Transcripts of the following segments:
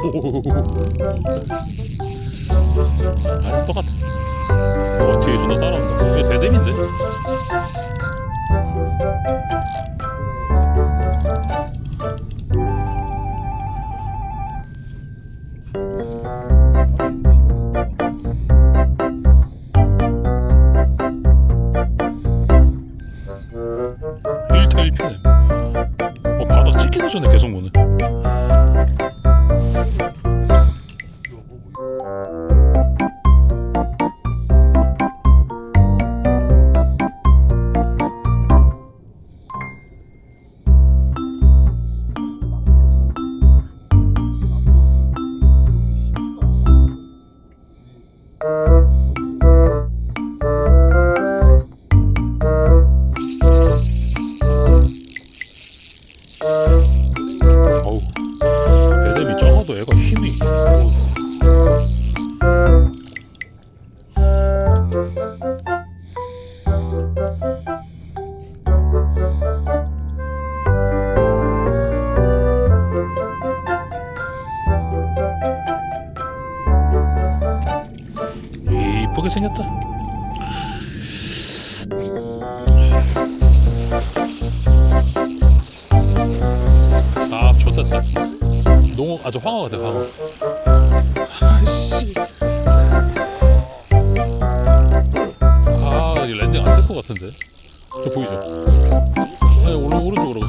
오. 아 똑같아. 어 뒤에 준호 따라온다. 이게 대dem인데? 일타일피 어 바닥 찍히기 전에 계속 보네. 이쁘게 생겼다. 아 좋겠다. 농어 아저 황어 같아 황어. 아씨. 아이 랜딩 안 될 것 같은데. 저 보이죠? 아니 오른 오른쪽으로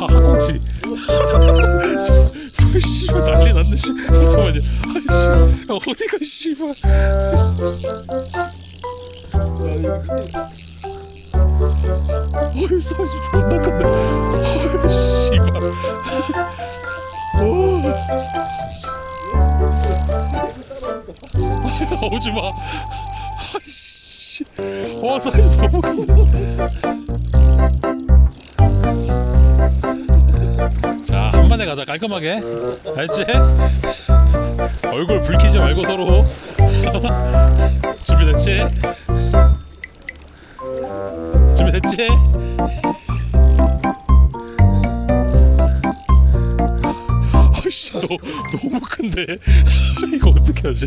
아, 항공치. 저, 씨발 난리 났네. 씨. 잠깐만요. 아이씨, 어디가 씨발. 어이 사이즈 존나 큰데. 어이 씨발. 어. 아, 오지 마. 아이씨. 와 사이즈 너무 큰데. 자, 한 번에 가자. 깔끔하게. 알지? 얼굴 붉히지 말고 서로. 준비됐지? 준비됐지? 아이씨, 너 너무 큰데. 이거 어떻게 하지?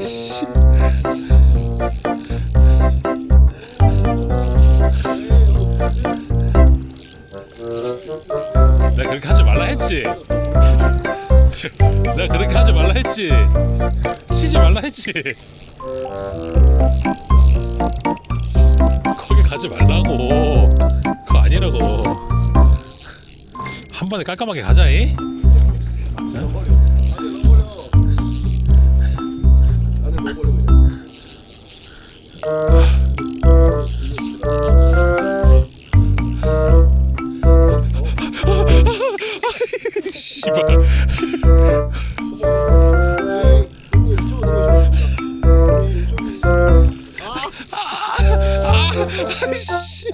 씨. 내가 그렇게 하지 말라 했지. 내가 그렇게 하지 말라 했지. 치지 말라 했지. 거기 가지 말라고. 그거 아니라고. 한 번에 깔끔하게 가자이. 아씨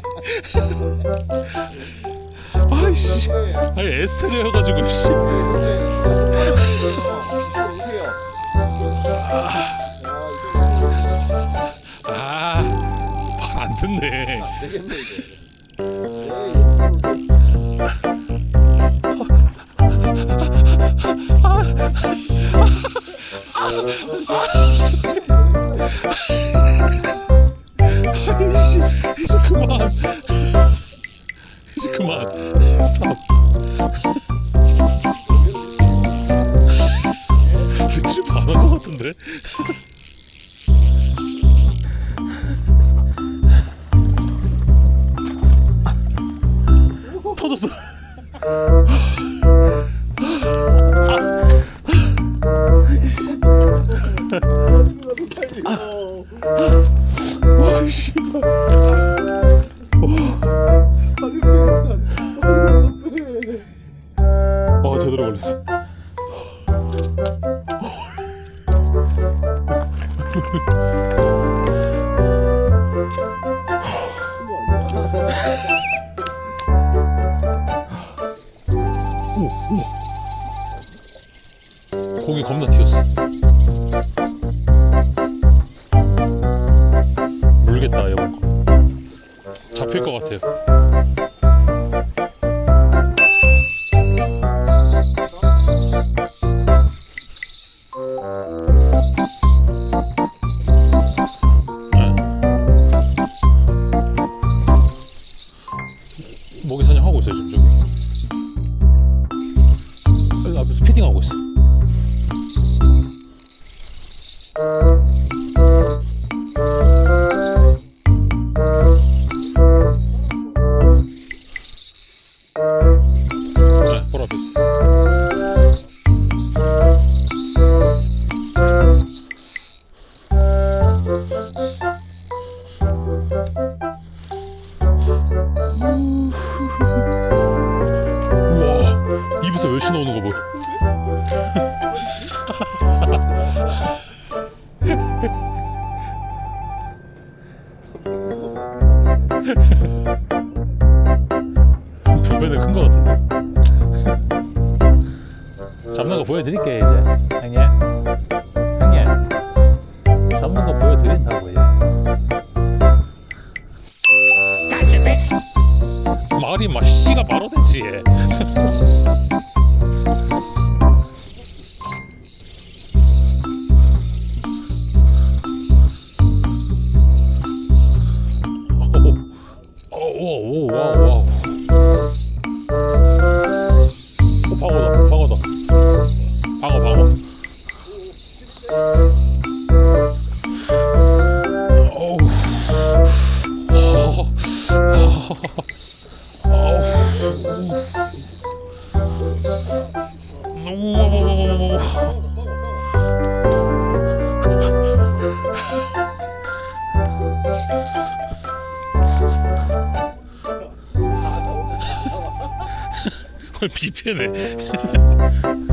아이씨. 아니 에스테레여가지고 씨. 아, 말안 듣네. 아이씨, 트립 안한것 같은데? 터졌어 어 걸렸어. 공이 겁나 튀었어. 물겠다 이거. 잡힐 것 같아요. 네. 먹이 사냥하고 있어요 지금 저기 여기 앞에서 피딩하고 있어 두 배는 큰거 같은데. 잡는 거 보여드릴게요 이제. 형님. 형님. 잡는 거 보여드린다고 이제. 말이 막 씨가 바로 되지 오오오 와우 와우. 오 방어다 방어다 방어 방어. 어우. 어우 비패네